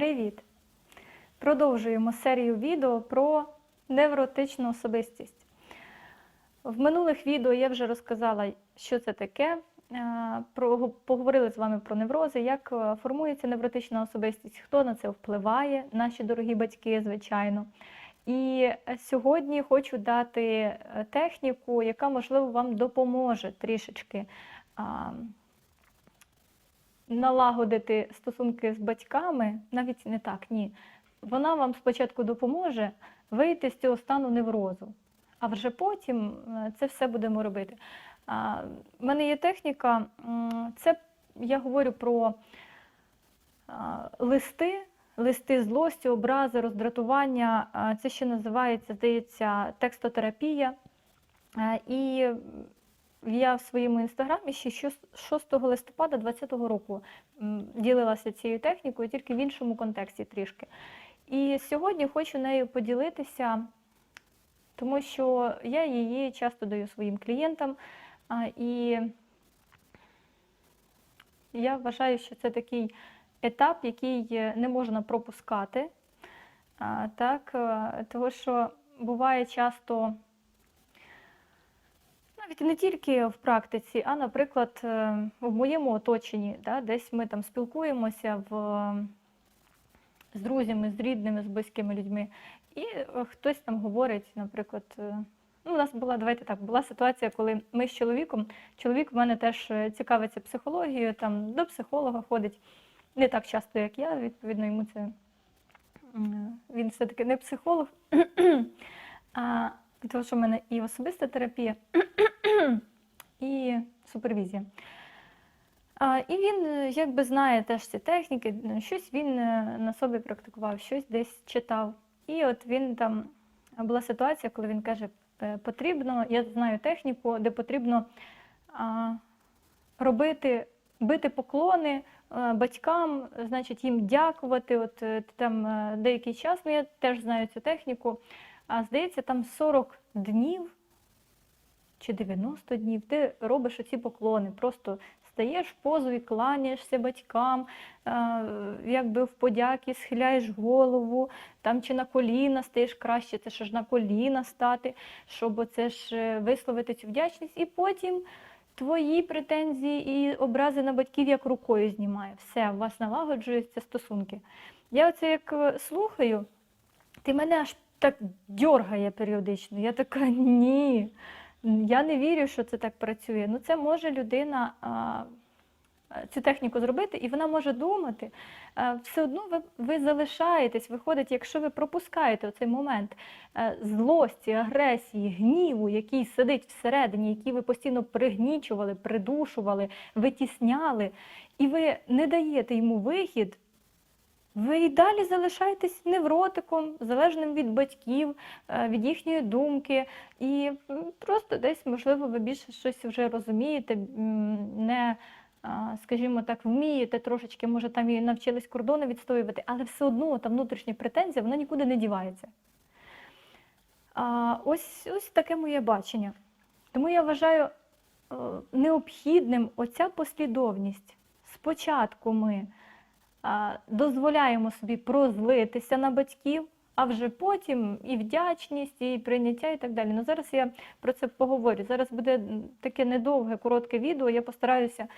Привіт! Продовжуємо серію відео про невротичну особистість. В минулих відео я вже розказала, що це таке. е, Поговорили з вами про неврози, як е, формується невротична особистість, хто на це впливає, наші дорогі батьки, звичайно. І сьогодні хочу дати е, техніку, яка, можливо, вам допоможе трішечки налагодити стосунки з батьками, навіть не так, ні. Вона вам спочатку допоможе вийти з цього стану неврозу, а вже потім е, це все будемо робити. В мене є техніка, це я говорю про листи, листи злості, образи, роздратування. Це ще називається, здається, текстотерапія. І я в своєму інстаграмі ще щос- 6 листопада 2020 року ділилася цією технікою, тільки в іншому контексті трішки. І сьогодні хочу нею поділитися, тому що я її часто даю своїм клієнтам. І я вважаю, що це такий етап, який е, не можна пропускати. Так, е, тому що буває часто навіть не тільки в практиці, а, наприклад, е, в моєму оточенні, да, десь ми там спілкуємося в, з друзями, з рідними, з близькими людьми, і е, хтось там говорить, наприклад, е, ну, у нас була, давайте так, була ситуація, коли ми з чоловіком, чоловік в мене теж цікавиться психологією, там до психолога ходить, не так часто, як я, відповідно, йому це він все-таки не психолог, тому що в мене і особиста терапія, і супервізія. А, і він е, якби знає теж ці техніки, ну, щось він е, на собі практикував, щось десь читав. І от він там була ситуація, коли він каже, «Е, потрібно, я знаю техніку, де потрібно а, робити, бити поклони е, батькам, значить їм дякувати. От е, там е, деякий час, ну я теж знаю цю техніку. А здається, там 40 днів чи 90 днів ти робиш оці поклони. Просто стаєш в позу і кланяєшся батькам, е, якби в подяки схиляєш голову, там чи на коліна стаєш краще, це ж на коліна стати, щоб оце ж е, висловити цю вдячність. І потім твої претензії і образи на батьків як рукою знімає. Все, у вас налагоджуються стосунки. Я оце як е, слухаю, ти мене аж так дьоргає періодично. Я така ні. Я не вірю, що це так працює. Ну, це може людина а, цю техніку зробити, і вона може думати. Все одно ви, ви залишаєтесь, виходить, якщо ви пропускаєте оцей момент е, злості, агресії, гніву, який сидить всередині, який ви постійно пригнічували, придушували, витісняли, і ви не даєте йому вихід. Ви і далі залишаєтесь невротиком, залежним від батьків, е, від їхньої думки, і просто десь, можливо, ви більше щось вже розумієте, не, скажімо так, вмієте трошечки, може, там і навчились кордони відстоювати, але все одно та внутрішня претензія, вона нікуди не дівається. Ось, ось таке моє бачення. Тому я вважаю е, необхідним оця послідовність. Спочатку ми дозволяємо собі прозлитися на батьків, а вже потім і вдячність, і прийняття, і так далі. Ну зараз я про це поговорю. Зараз буде таке недовге, коротке відео. Я постараюся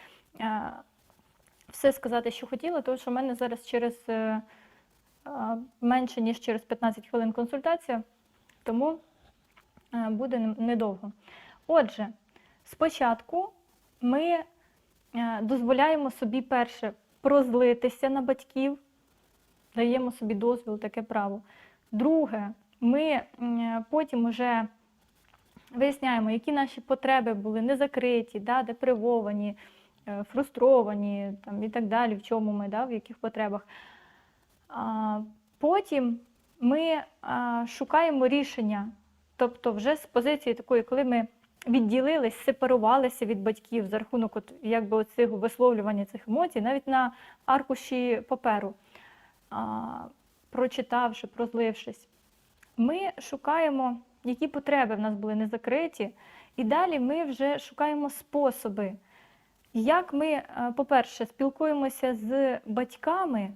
все сказати, що хотіла, тому що в мене зараз через е, менше ніж через 15 хвилин консультація, тому е, буде недовго. Отже, спочатку ми е, дозволяємо собі перше прозлитися на батьків, даємо собі дозвіл, таке право. Друге, ми потім вже виясняємо, які наші потреби були не закриті, да, депривовані, е, фрустровані там, і так далі, в чому ми, да, в яких потребах. А, Потім ми а, шукаємо рішення, тобто вже з позиції такої, коли ми відділились, сепарувалися від батьків за рахунок от, якби, оцих висловлювання цих емоцій, навіть на аркуші паперу, а, прочитавши, прозлившись, ми шукаємо, які потреби в нас були не закриті, і далі ми вже шукаємо способи, як ми, е, по-перше, спілкуємося з батьками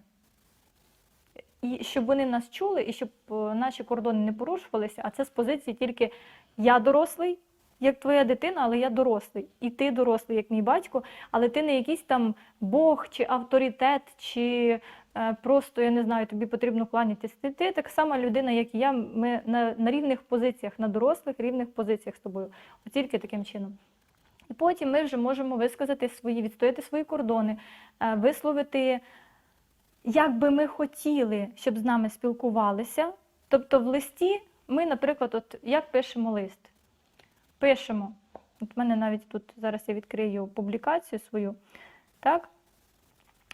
і щоб вони нас чули, і щоб е, наші кордони не порушувалися, а це з позиції тільки я дорослий, як твоя дитина, але я дорослий. І ти дорослий, як мій батько, але ти не якийсь там Бог чи авторитет, чи е, просто, я не знаю, тобі потрібно кланятись. Ти, ти така сама людина, як і я. Ми на, на рівних позиціях, на дорослих рівних позиціях з тобою. От тільки таким чином. І потім ми вже можемо висказати свої, відстояти свої кордони, е, висловити, як би ми хотіли, щоб з нами спілкувалися. Тобто в листі ми, наприклад, от як пишемо лист? Пишемо. От мене навіть тут зараз я відкрию публікацію свою. Так?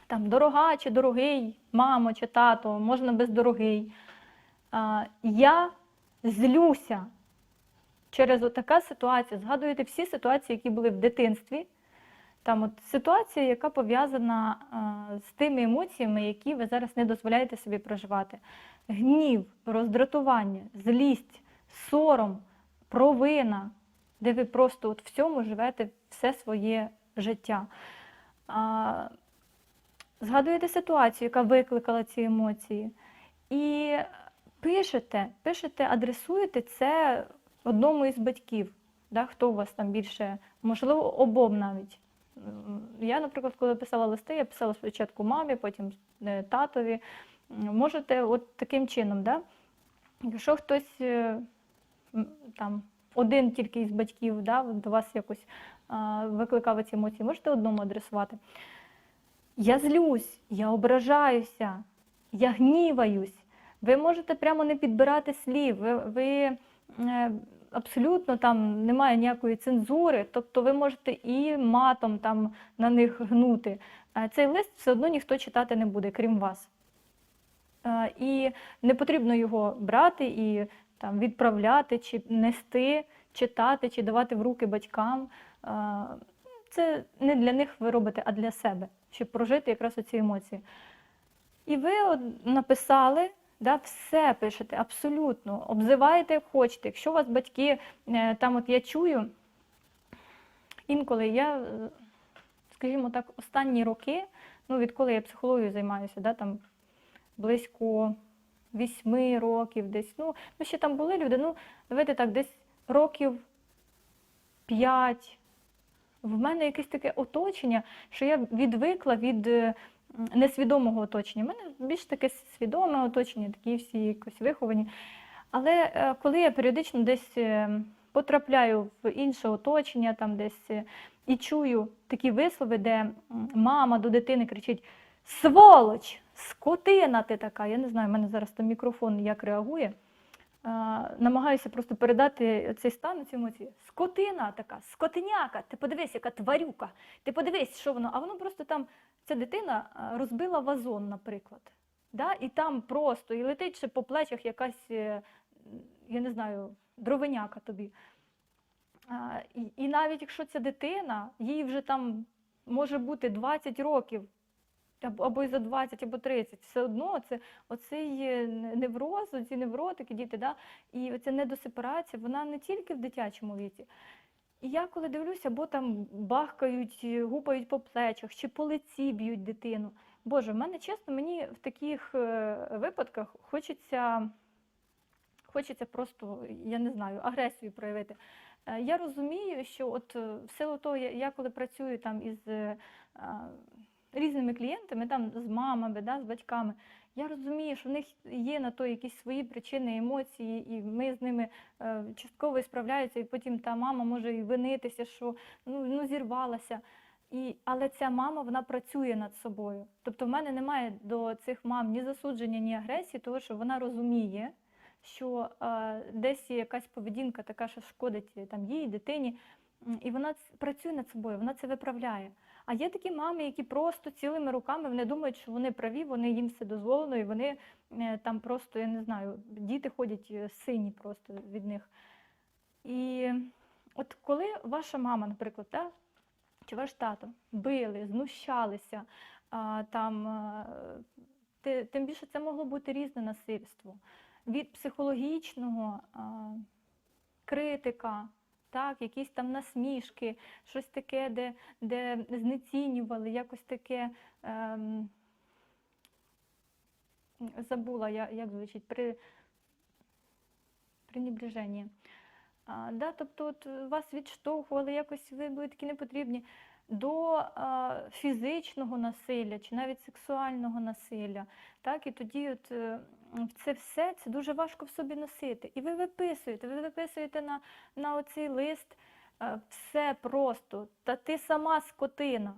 Там дорога чи дорогий, мамо чи тато, можна без дорогий. А, я злюся через отака ситуація. Згадуєте всі ситуації, які були в дитинстві. Там от ситуація, яка пов'язана з тими емоціями, які ви зараз не дозволяєте собі проживати. Гнів, роздратування, злість, сором, провина, де ви просто от в цьому живете все своє життя. А, згадуєте ситуацію, яка викликала ці емоції, і пишете, пишете, адресуєте це одному із батьків. Да, хто у вас там більше, можливо, обом навіть. Я, наприклад, коли писала листи, я писала спочатку мамі, потім е, татові. Можете от таким чином, да? якщо хтось е, там один тільки із батьків да, до вас якось а, викликав ці емоції, можете одному адресувати. Я злюсь, я ображаюся, я гніваюсь. Ви можете прямо не підбирати слів, ви, ви е, абсолютно там немає ніякої цензури, тобто ви можете і матом там на них гнути. Цей лист все одно ніхто читати не буде, крім вас. Е, І не потрібно його брати і там, відправляти, чи нести, читати, чи давати в руки батькам. Е, Це не для них ви робите, а для себе, щоб прожити якраз оці емоції. І ви написали, да, все пишете, абсолютно, обзиваєте як хочете. Якщо у вас батьки, е, там от я чую, інколи я, скажімо так, останні роки, ну відколи я психологією займаюся, да, там близько вісьми років десь. Ну, ну ще там були люди, ну, давайте так, десь років п'ять. В мене якесь таке оточення, що я відвикла від е, несвідомого оточення. У мене більш таке свідоме оточення, такі всі якось виховані. Але е, коли я періодично десь е, потрапляю в інше оточення, там десь і чую такі вислови, де мама до дитини кричить: Сволоч! Скотина ти така! Я не знаю, в мене зараз там мікрофон як реагує. Намагаюся просто передати цей стан, ці емоції. Скотина така, скотиняка, ти подивись, яка тварюка, ти подивись, що воно. А воно просто там, ця дитина розбила вазон, наприклад. Да? І там просто, і летить ще по плечах якась, е, я не знаю, дровиняка тобі. І, і навіть якщо ця дитина, їй вже там може бути 20 років, або, й за 20, або 30, все одно це оцей невроз, ці невротики, діти, да? і оця недосепарація, вона не тільки в дитячому віці. І я коли дивлюся, або там бахкають, гупають по плечах, чи по лиці б'ють дитину. Боже, в мене чесно, мені в таких е, випадках хочеться, хочеться просто, я не знаю, агресію проявити. Е, Я розумію, що от е, в силу того, я, коли працюю там із різними клієнтами, там з мамами, да, з батьками, я розумію, що в них є на то якісь свої причини, емоції, і ми з ними е, частково справляються, і потім та мама може і винитися, що ну, ну зірвалася. І, але ця мама вона працює над собою. Тобто в мене немає до цих мам ні засудження, ні агресії, тому що вона розуміє, що е, десь є якась поведінка така, що шкодить там їй, дитині, і вона працює над собою, вона це виправляє. А є такі мами, які просто цілими руками вони думають, що вони праві, вони їм все дозволено, і вони е, там просто, я не знаю, діти ходять е, сині просто від них. І от коли ваша мама, наприклад, да, чи ваш тато били, знущалися, а, там, ти- тим більше це могло бути різне насильство. Від психологічного а, критика, так, якісь там насмішки, щось таке, де, де знецінювали, якось таке. Ем, забула, я- як звучить, при пренебреження. А, да, тобто от вас відштовхували, якось ви були такі непотрібні до а, фізичного насилля чи навіть сексуального насилля. Так, і тоді от, е, це все це дуже важко в собі носити. І ви виписуєте, ви виписуєте на, на оцей лист е, все просто. Та ти сама скотина,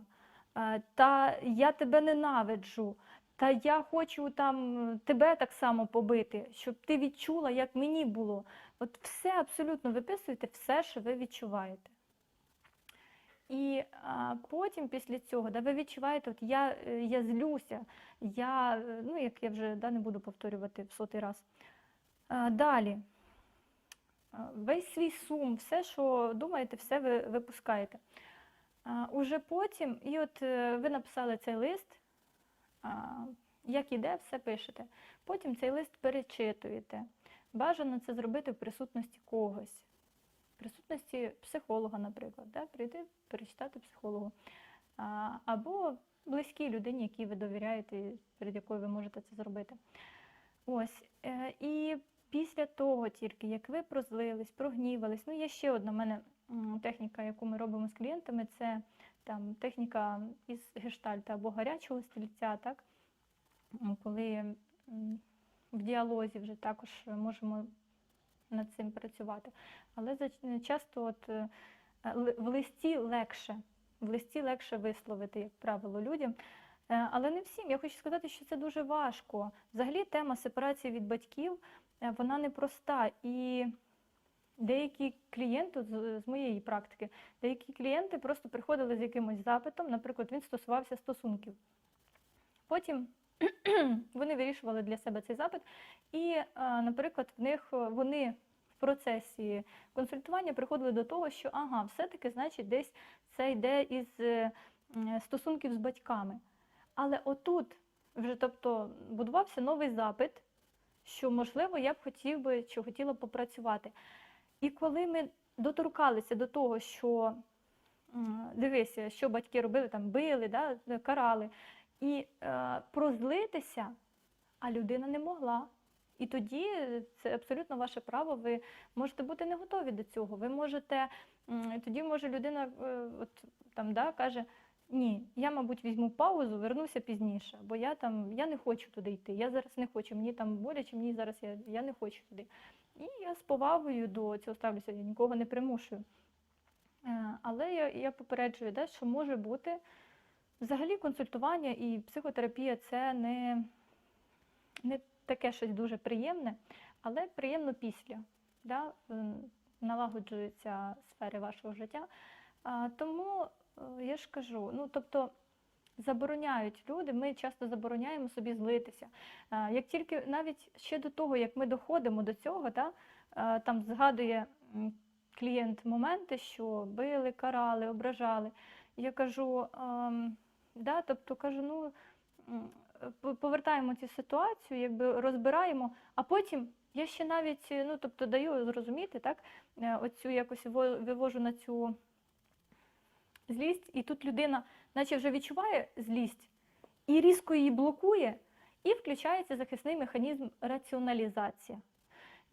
е, та я тебе ненавиджу. Та я хочу там тебе так само побити, щоб ти відчула, як мені було. От все абсолютно виписуєте, все, що ви відчуваєте. І а, потім після цього да, ви відчуваєте, от я, е, я злюся, я, е, ну як я вже да, не буду повторювати в сотий раз. А, далі. Весь свій сум, все, що думаєте, все ви випускаєте. А, уже потім, і от е, ви написали цей лист, а, як іде, все пишете. Потім цей лист перечитуєте. Бажано це зробити в присутності когось, присутності психолога, наприклад, да? прийти перечитати психологу. А, або близькій людині, якій ви довіряєте, перед якою ви можете це зробити. Ось. е, І після того, тільки як ви прозлились, прогнівались, ну є ще одна в мене техніка, яку ми робимо з клієнтами, це там техніка із гештальта або гарячого стільця, так? Коли в діалозі вже також можемо над цим працювати. Але часто от, е, в листі легше, в листі легше висловити, як правило, людям. Е, Але не всім. Я хочу сказати, що це дуже важко. Взагалі тема сепарації від батьків е, вона непроста. І деякі клієнти, з моєї практики, деякі клієнти просто приходили з якимось запитом, наприклад, він стосувався стосунків. Потім вони вирішували для себе цей запит, і, е, наприклад, в них е, вони в процесі консультування приходили до того, що ага, все-таки, значить, десь це йде із е, стосунків з батьками. Але отут вже тобто будувався новий запит, що можливо я б хотів би чи хотіла б попрацювати. І коли ми доторкалися до того, що дивися, що батьки робили, там били, да, карали, і е, прозлитися, а людина не могла. І тоді це абсолютно ваше право. Ви можете бути не готові до цього. Ви можете тоді може людина е, от там да каже: ні, я, мабуть, візьму паузу, вернуся пізніше, бо я там я не хочу туди йти. Я зараз не хочу. Мені там боляче, мені зараз я, я не хочу туди. І я з повагою до цього ставлюся, я нікого не примушую. Е, Але я, я попереджую, да, що може бути взагалі консультування і психотерапія це не, не таке щось дуже приємне, але приємно після. Да, налагоджуються сфери вашого життя. А, Тому е, я ж кажу, ну тобто забороняють люди, ми часто забороняємо собі злитися. Як тільки навіть ще до того, як ми доходимо до цього, да, е, там згадує клієнт моменти, що били, карали, ображали. Я кажу, ем, да, тобто кажу, ну повертаємо цю ситуацію, якби розбираємо, а потім я ще навіть ну, тобто, даю зрозуміти, так, е, оцю якось вивожу на цю злість, і тут людина, наче вже відчуває злість, і різко її блокує, і включається захисний механізм раціоналізація.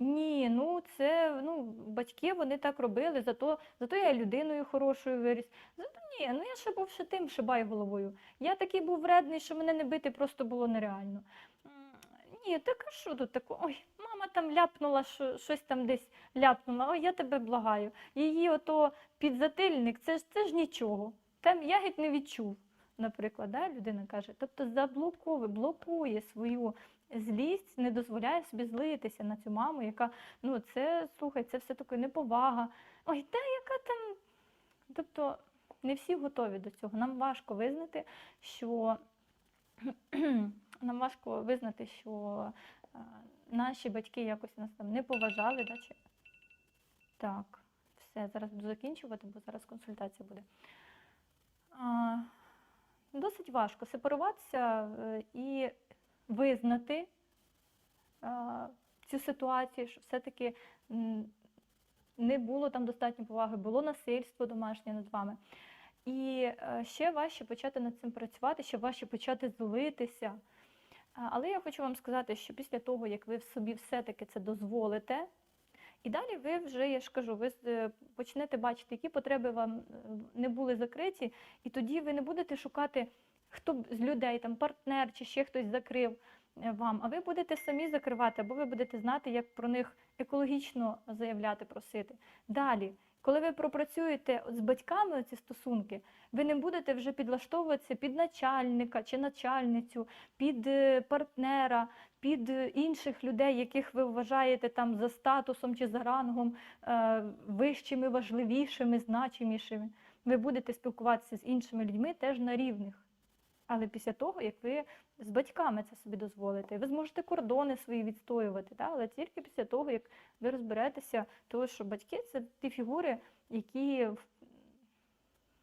Ні, ну це ну, батьки вони так робили, зато, зато я людиною хорошою виріс. Зато ні, ну я ще був ще тим шибай головою. Я такий був вредний, що мене не бити просто було нереально. Ні, так а що тут такого? Ой, мама там ляпнула, що, щось там десь ляпнула, ой, я тебе благаю. Її ото підзатильник, це ж це ж нічого. Там я геть не відчув, наприклад, да, людина каже. Тобто заблоковує, блокує свою злість, не дозволяє собі злитися на цю маму, яка, ну це, слухай, це все таки неповага. Ой, та яка там. Тобто не всі готові до цього. Нам важко визнати, що нам важко визнати, що е, наші батьки якось нас там не поважали. Да, чи... Так, все, зараз буду закінчувати, бо зараз консультація буде. А, досить важко сепаруватися е, і визнати цю ситуацію, що все-таки не було там достатньо поваги, було насильство домашнє над вами. І е, ще важче почати над цим працювати, ще важче почати злитися. Але я хочу вам сказати, що після того, як ви собі все-таки це дозволите, і далі ви вже, я ж кажу, ви е, почнете бачити, які потреби вам е, не були закриті, і тоді ви не будете шукати, хто з людей, там партнер чи ще хтось закрив е, вам, а ви будете самі закривати, або ви будете знати, як про них екологічно заявляти, просити. Далі, коли ви пропрацюєте з батьками ці стосунки, ви не будете вже підлаштовуватися під начальника чи начальницю, під е, партнера, під е, інших людей, яких ви вважаєте там за статусом чи за рангом вищими, важливішими, значимішими. Ви будете спілкуватися з іншими людьми теж на рівних. Але після того, як ви з батьками це собі дозволите, ви зможете кордони свої відстоювати, та? але тільки після того, як ви розберетеся, тому що батьки це ті фігури, які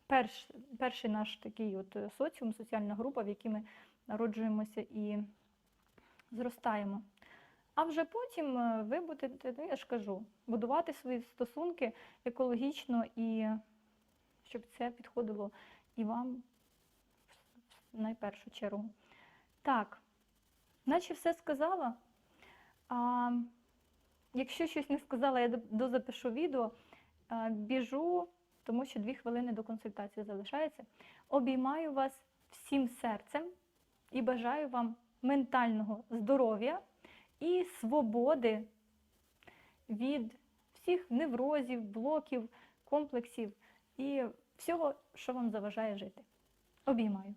перш, перший наш такий от е, соціум, соціальна група, в якій ми народжуємося і зростаємо. А вже потім е, ви будете, ну я ж кажу, будувати свої стосунки екологічно і щоб це підходило і вам найпершу чергу. Так, наче все сказала. А, якщо щось не сказала, я дозапишу відео. А, біжу, тому що дві хвилини до консультації залишається. Обіймаю вас всім серцем і бажаю вам ментального здоров'я і свободи від всіх неврозів, блоків, комплексів і всього, що вам заважає жити. Обіймаю.